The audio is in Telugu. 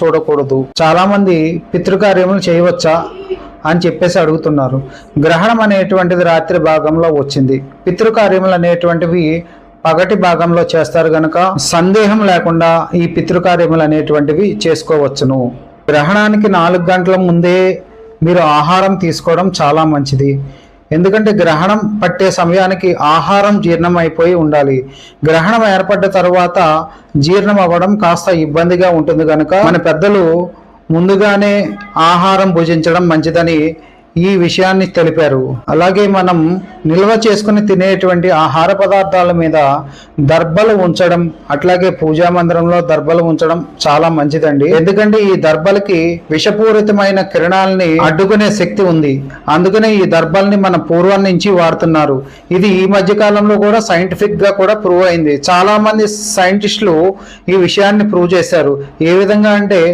చూడకూడదు. చాలా మంది పితృకార్యములు చేయవచ్చా అని చెప్పేసి అడుగుతున్నారు. గ్రహణం అనేటువంటిది రాత్రి భాగంలో వచ్చింది. పితృకార్యములు అనేటువంటివి పగటి భాగంలో చేస్తారు గనక సందేహం లేకుండా ఈ పితృకార్యములు అనేటువంటివి చేసుకోవచ్చును. గ్రహణానికి నాలుగు గంటల ముందే మీరు ఆహారం తీసుకోవడం చాలా మంచిది. ఎందుకంటే గ్రహణం పట్టే సమయానికి ఆహారం జీర్ణం అయిపోయి ఉండాలి. గ్రహణం ఏర్పడ్డ తర్వాత జీర్ణం అవ్వడం కాస్త ఇబ్బందిగా ఉంటుంది కనుక మన పెద్దలు ముందుగానే ఆహారం భుజించడం మంచిదని ఈ విషయాన్ని తెలిపారు. అలాగే మనం నిల్వ చేసుకుని తినేటువంటి ఆహార పదార్థాల మీద దర్బలు ఉంచడం అట్లాగే పూజా మందిరంలో దర్బలు ఉంచడం చాలా మంచిదండి. ఎందుకంటే ఈ దర్బలకి విషపూరితమైన కిరణాలని అడ్డుకునే శక్తి ఉంది. అందుకనే ఈ దర్బల్ని మన పూర్వం నుంచి వాడుతున్నారు. ఇది ఈ మధ్య కాలంలో కూడా సైంటిఫిక్గా కూడా ప్రూవ్ అయింది. చాలా మంది సైంటిస్టులు ఈ విషయాన్ని ప్రూవ్ చేశారు. ఏ విధంగా అంటే